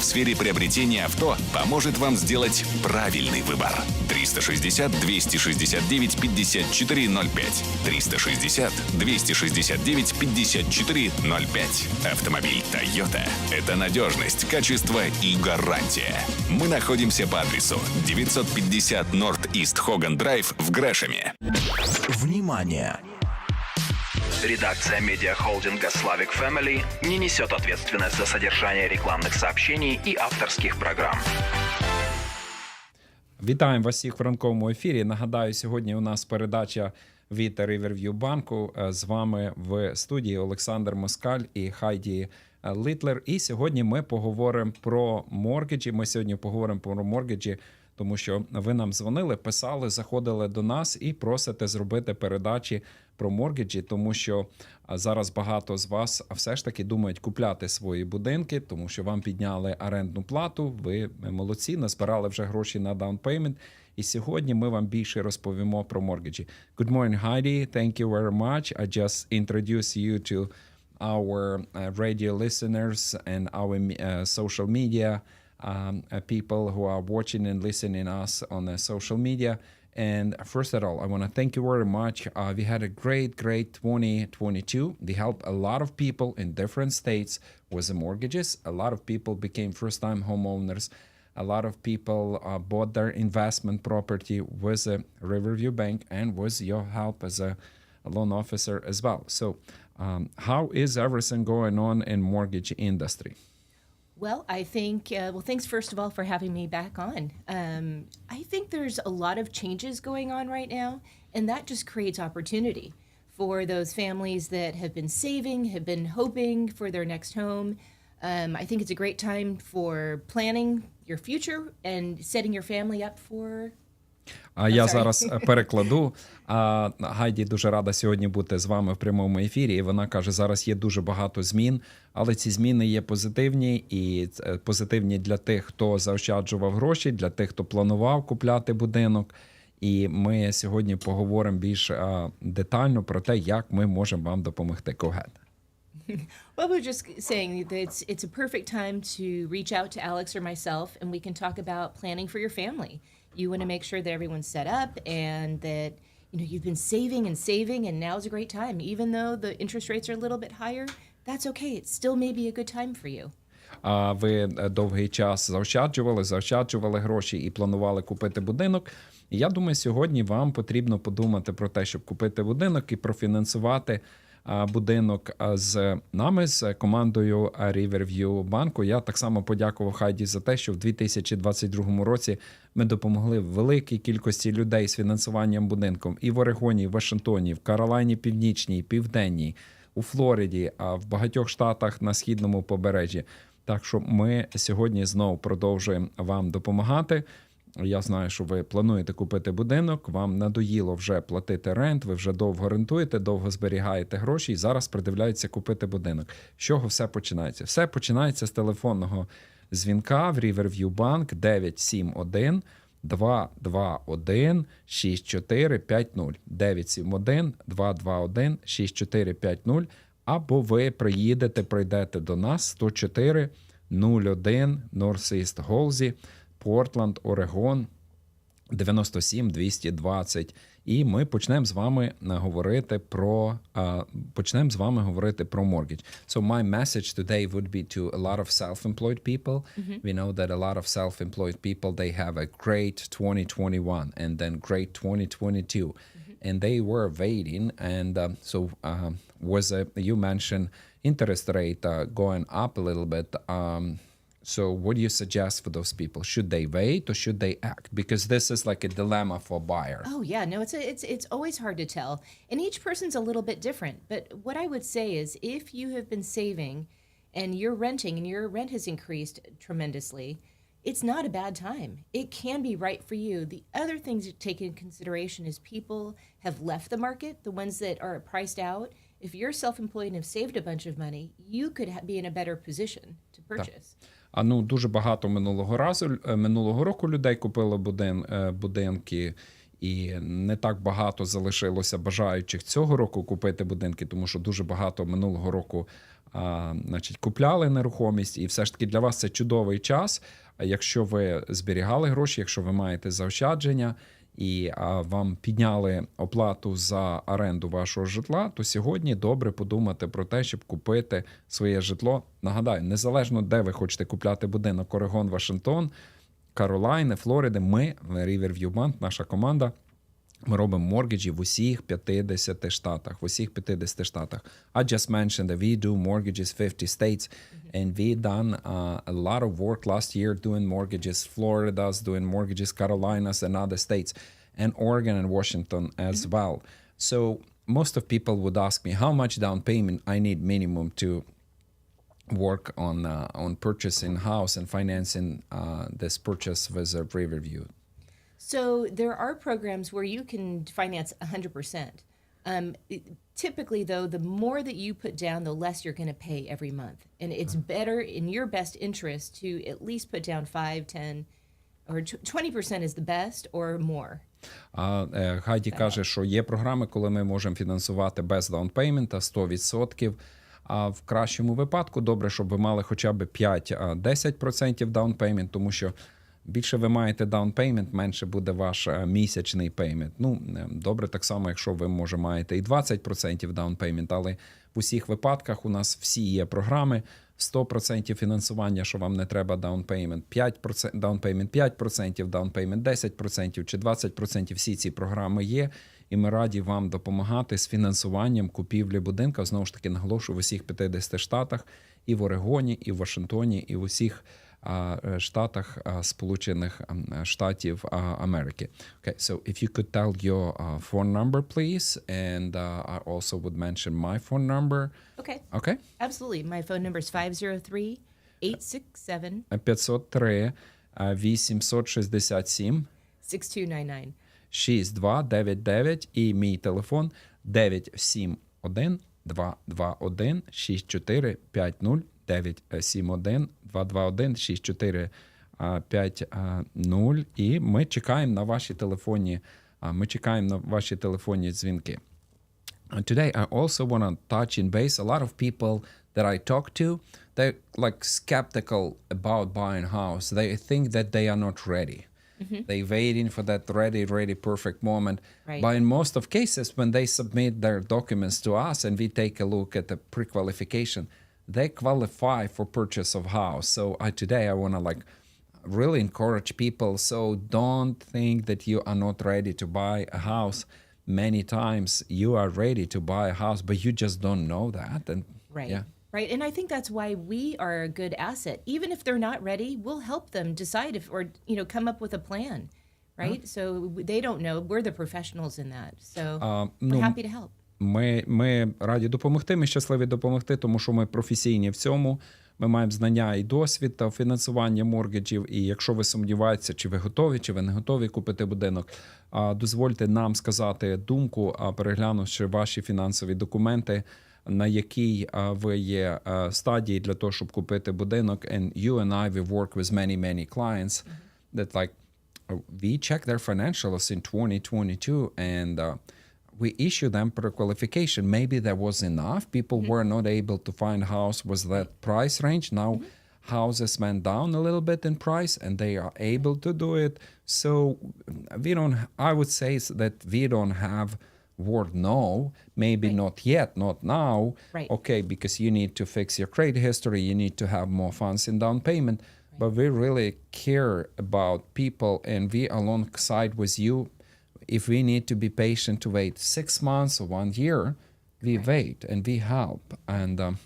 в сфере приобретения авто поможет вам сделать правильный выбор. 360 269 5405. 360 269 5405. Автомобиль Toyota – это надежность, качество и гарантия. Мы находимся по адресу 950 North East Hogan Drive в Грэшеме. Внимание! Редакция медиахолдинга Slavic Family не несет ответственность за содержание рекламных сообщений и авторских программ. Вітаємо вас всіх в ранковому ефірі. Нагадаю, сьогодні у нас передача від Riverview банку. Е, З вами в студії Олександр Москаль і Хайді е, Літлер. І сьогодні ми поговоримо про моргеджі. Ми сьогодні поговоримо про моргеджі, тому що ви нам дзвонили, писали, заходили до нас і просите зробити передачі про моргеджі, тому що зараз багато з вас все ж таки думають купляти свої будинки, тому що вам підняли орендну плату. Ви молодці, назбирали вже гроші на даунпеймент. І сьогодні ми вам більше розповімо про моргеджі. Good morning, Heidi. Thank you very much. I just introduce you to our uh, radio listeners and our uh, social media um, uh, people who are watching and listening us on the social media. And first of all, I want to thank you very much. Uh, we had a great, great 2022. We helped a lot of people in different states with the mortgages. A lot of people became first-time homeowners. A lot of people uh, bought their investment property with a Riverview Bank and with your help as a, a loan officer as well. So, um, how is everything going on in mortgage industry? Well, I think, uh, well, thanks first of all for having me back on. Um, I think there's a lot of changes going on right now, and that just creates opportunity for those families that have been saving, have been hoping for their next home. Um, I think it's a great time for planning your future and setting your family up for А я зараз е, перекладу. А Гайді дуже рада сьогодні бути з вами в прямому ефірі. І вона каже: зараз є дуже багато змін, але ці зміни є позитивні і е, позитивні для тих, хто заощаджував гроші, для тих, хто планував купляти будинок. І ми сьогодні поговоримо більш а, детально про те, як ми можемо вам допомогти. Ahead. Well, we we're just saying that it's it's a perfect time to reach out to Alex or myself, and we can talk about planning for your family. You want to make sure that everyone's set up and that you know you've been saving and saving, and now's a great time. Even though the interest rates are a little bit higher, that's okay. It still may be a good time for you. а ви е, довгий час заощаджували, заощаджували гроші і планували купити будинок. І я думаю, сьогодні вам потрібно подумати про те, щоб купити будинок і профінансувати будинок з нами, з командою Riverview банку. Я так само подякував Хайді за те, що в 2022 році ми допомогли великій кількості людей з фінансуванням будинком і в Орегоні, і в Вашингтоні, в Каролайні Північній, Південній, у Флориді, а в багатьох штатах на східному побережжі. Так що ми сьогодні знову продовжуємо вам допомагати. Я знаю, що ви плануєте купити будинок, вам надоїло вже платити рент, ви вже довго рентуєте, довго зберігаєте гроші і зараз придивляється купити будинок. З чого все починається? Все починається з телефонного дзвінка в Riverview Bank 971 221 6450 971 221 6450 або ви приїдете, прийдете до нас 104 01 North East Halsey, Портланд, Орегон 97 220. І ми почнемо з вами е, говорити про а, почнемо з вами говорити про mortgage. So my message today would be to a lot of self-employed people. We know that a lot of self-employed people they have a great 2021 and then great 2022 and they were waiting and um, so um, was a, you mentioned interest rate uh, going up a little bit um, so what do you suggest for those people should they wait or should they act because this is like a dilemma for a buyer Oh yeah, no, it's a, it's it's always hard to tell, and each person's a little bit different. But what I would say is, if you have been saving, and you're renting, and your rent has increased tremendously, it's not a bad time. It can be right for you. The other things to take into consideration is people have left the market, the ones that are priced out. If you're self-employed and have saved a bunch of money, you could ha- be in a better position to purchase. А ну дуже багато минулого разу е, минулого року людей купили будин, е, будинки, і не так багато залишилося бажаючих цього року купити будинки, тому що дуже багато минулого року а, значить, купляли нерухомість, і все ж таки для вас це чудовий час. А Якщо ви зберігали гроші, якщо ви маєте заощадження і а, вам підняли оплату за оренду вашого житла, то сьогодні добре подумати про те, щоб купити своє житло. Нагадаю, незалежно де ви хочете купляти будинок, Орегон, Вашингтон, Каролайни, Флориди, ми Riverview Bank, наша команда. Ми робимо моргіджі в усіх 50 штатах. В усіх 50 штатах. I just mentioned that we do mortgages 50 states, and we done uh, a lot of work last year doing mortgages. Florida's doing mortgages, Carolinas and other states, and Oregon and Washington as well. So most of people would ask me how much down payment I need minimum to work on uh, on purchasing house and financing uh, this purchase with a Riverview. So there are programs where you can finance 100%. Um, it- typically, though, the more that you put down, the less you're going to pay every month. And it's better in your best interest to at least put down 5, 10, or 20% is the best or more. А е, Хайді каже, що є програми, коли ми можемо фінансувати без даунпеймента 100%. А в кращому випадку добре, щоб ви мали хоча б 5-10% даунпеймент, тому що більше ви маєте даунпеймент, менше буде ваш е, місячний пеймент. Ну, е, добре, так само, якщо ви може маєте і 20% даунпеймент, але в усіх випадках у нас всі є програми. 100% фінансування, що вам не треба даунпеймент, 5%, даунпеймент 5%, даунпеймент 10% чи 20%, всі ці програми є. І ми раді вам допомагати з фінансуванням купівлі будинка. Знову ж таки, наголошую в усіх 50 штатах, і в Орегоні, і в Вашингтоні, і в усіх штатах Сполучених е, Штатів Америки. Okay, so if you could tell your uh, phone number, please, and uh, I also would mention my phone number. Okay, Okay? absolutely. My phone number is 503 867 503 е, 867 6299. 6299 і мій телефон 971 221 6450 971 221 6450 і ми чекаємо на ваші телефонні а, ми чекаємо на ваші телефонні дзвінки. Uh, today I also want to touch in base a lot of people that I talk to they're like skeptical about buying house they think that they are not ready they waiting for that ready ready perfect moment Right. but in most of cases when they submit their documents to us and we take a look at the pre-qualification they qualify for purchase of house so I today I want to like really encourage people so don't think that you are not ready to buy a house many times you are ready to buy a house but you just don't know that and Right. yeah Right. And I think that's why we are a good asset. Even if they're not ready, we'll help them decide if, or, you know, come up with a plan. Right. Mm-hmm. So they don't know. We're the professionals in that. So uh, we're happy to help. Ми, ми раді допомогти. Ми щасливі допомогти, тому що ми професійні в цьому. Ми маємо знання і досвід та фінансування моргеджів. І якщо ви сумніваєтеся, чи ви готові, чи ви не готові купити будинок, дозвольте нам сказати думку, а переглянувши ваші фінансові документи, на якій ви є стадії для того, щоб купити будинок. And you and I we work with many many clients that like we check their financials in 2022 and uh, we issue them pre-qualification maybe there was enough. People mm-hmm. were not able to find house was that price range. Now mm-hmm. houses went down a little bit in price and they are able to do it. So we don't i would say that we don't have word no maybe not yet not now. Right. okay because you need to fix your credit history you need to have more funds in down payment. But we really care about people and we alongside with you if we need to be patient to wait six months or one year we wait and we help and um,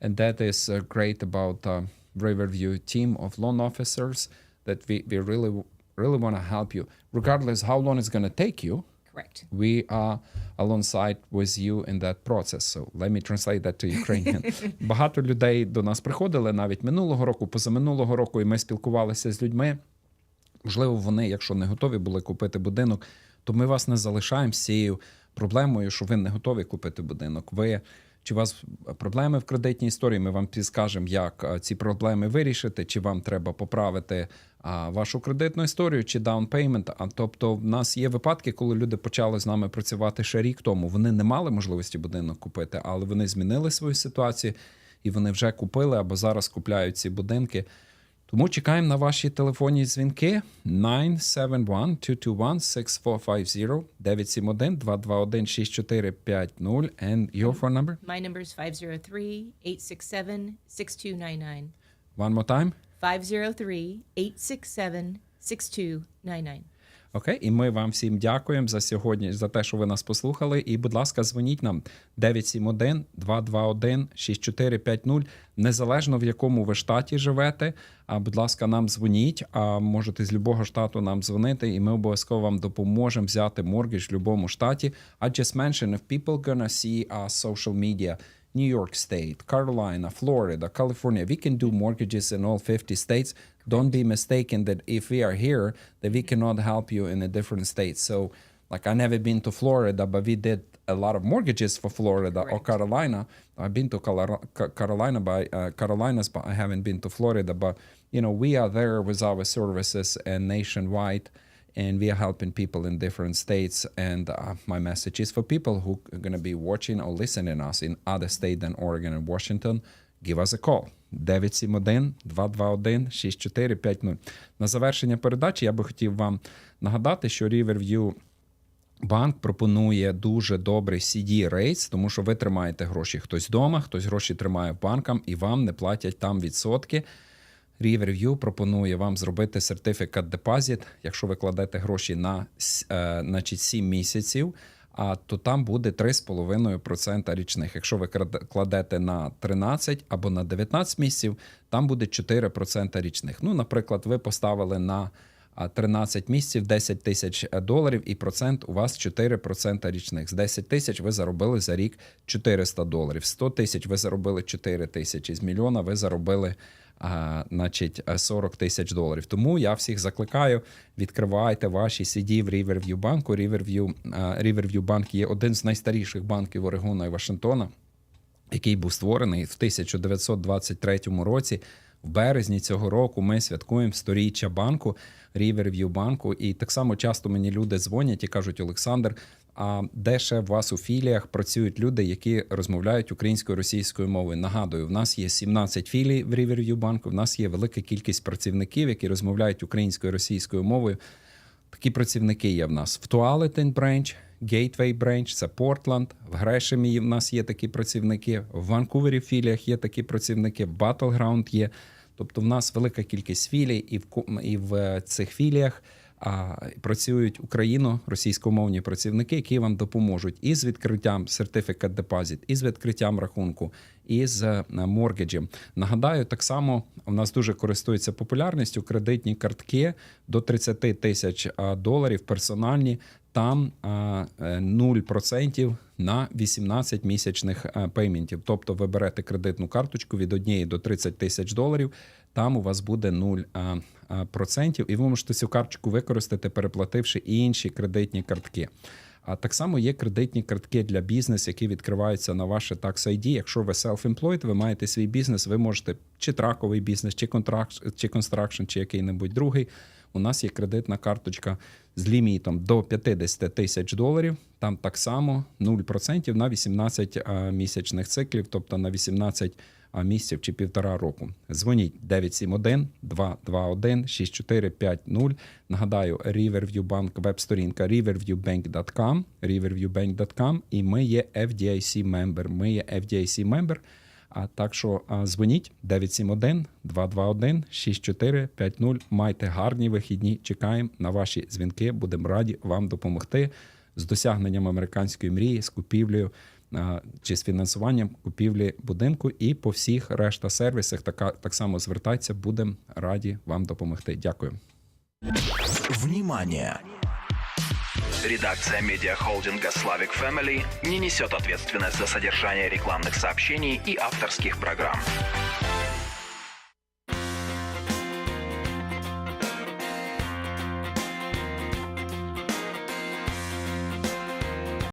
and that is uh, great about uh, riverview team of loan officers that we, we really really want to help you regardless how long it's going to take you Correct. we are alongside with you in that process. So let me translate that to Ukrainian. Багато людей до нас приходили навіть минулого року, позаминулого року, і ми спілкувалися з людьми. Можливо, вони, якщо не готові були купити будинок, то ми вас не залишаємо з цією проблемою, що ви не готові купити будинок. Ви чи у вас проблеми в кредитній історії? Ми вам підскажемо, як ці проблеми вирішити, чи вам треба поправити вашу кредитну історію, чи даунпеймент. А тобто, в нас є випадки, коли люди почали з нами працювати ще рік тому. Вони не мали можливості будинок купити, але вони змінили свою ситуацію. і вони вже купили або зараз купляють ці будинки. Тому чекаємо на ваші телефонні дзвінки 971-221-6450, 971-221-6450, and your phone number? My number is 503 867 6299. One more time. 503 867 6299. Окей, і ми вам всім дякуємо за сьогодні, за те, що ви нас послухали. І, будь ласка, дзвоніть нам 971-221-6450, незалежно в якому ви штаті живете. А будь ласка, нам дзвоніть. А можете з любого штату нам дзвонити, і ми обов'язково вам допоможемо взяти моргідж в будь-якому штаті. I just mentioned if people gonna see our social media. New York State, Carolina, Florida, California. We can do mortgages in all 50 states. Don't be mistaken that if we are here, that we cannot help you in a different state. So, like, I never been to Florida, but we did a lot of mortgages for Florida or Carolina. I've been to Carolina by uh, Carolinas, but I haven't been to Florida. But you know, we are there with our services and nationwide and we are helping people in different states. And uh, my message is for people who are going to be watching or listening us in other state than Oregon and Washington, give us a call. 971-221-6450. На завершення передачі я би хотів вам нагадати, що Riverview Банк пропонує дуже добрий CD rates, тому що ви тримаєте гроші хтось вдома, хтось гроші тримає в банкам і вам не платять там відсотки. Riverview пропонує вам зробити сертифікат депозит, якщо ви кладете гроші на е, значить, 7 місяців, а то там буде 3,5% річних. Якщо ви кладете на 13 або на 19 місяців, там буде 4% річних. Ну, наприклад, ви поставили на 13 місяців 10 тисяч доларів, і процент у вас 4% річних. З 10 тисяч ви заробили за рік 400 доларів. 100 тисяч ви заробили 4 тисячі. З мільйона ви заробили а, значить, 40 тисяч доларів. Тому я всіх закликаю, відкривайте ваші CD в Riverview банку. Riverview, а, Riverview банк є один з найстаріших банків Орегона і Вашингтона який був створений в 1923 році. В березні цього року ми святкуємо сторіччя банку Riverview банку. І так само часто мені люди дзвонять і кажуть: Олександр, а де ще в вас у філіях працюють люди, які розмовляють українською російською мовою? Нагадую, в нас є 17 філій в Riverview банку. В нас є велика кількість працівників, які розмовляють українською російською мовою. Такі працівники є в нас в Туалетин Бренч, Gateway Branch, це Портленд, в Грешемі в нас є такі працівники, в Ванкувері філіях є такі працівники, в Battleground є. Тобто в нас велика кількість філій, і в, і в е, цих філіях а, працюють україно російськомовні працівники, які вам допоможуть і з відкриттям сертифікат депозит, і з відкриттям рахунку, і з е, моргеджем. Нагадаю, так само у нас дуже користуються популярністю кредитні картки до 30 тисяч доларів персональні. Там а, е, 0% на 18 місячних а, пейментів. Тобто ви берете кредитну карточку від 1 до 30 тисяч доларів. Там у вас буде 0 а, а, процентів, і ви можете цю карточку використати, переплативши інші кредитні картки. А так само є кредитні картки для бізнесу, які відкриваються на ваше Tax ID. Якщо ви self-employed, ви маєте свій бізнес, ви можете чи траковий бізнес, чи контракт, чи констракшн, чи який-небудь другий. У нас є кредитна карточка з лімітом до 50 тисяч доларів. Там так само 0% на 18 місячних циклів, тобто на 18 а, місяців чи півтора року. Дзвоніть 971 221 6450. Нагадаю, Riverview Bank веб-сторінка riverviewbank.com, riverviewbank.com, і ми є FDIC member. Ми є FDIC member. А так що дзвоніть 971 221 6450. Майте гарні вихідні. Чекаємо на ваші дзвінки. Будемо раді вам допомогти з досягненням американської мрії, з купівлею чи з фінансуванням купівлі будинку і по всіх решта сервісах. Така так само звертайтеся. Будемо раді вам допомогти. Дякую. Внимание! Редакция медиахолдинга Slavic Family не несет ответственность за содержание рекламных сообщений и авторских программ.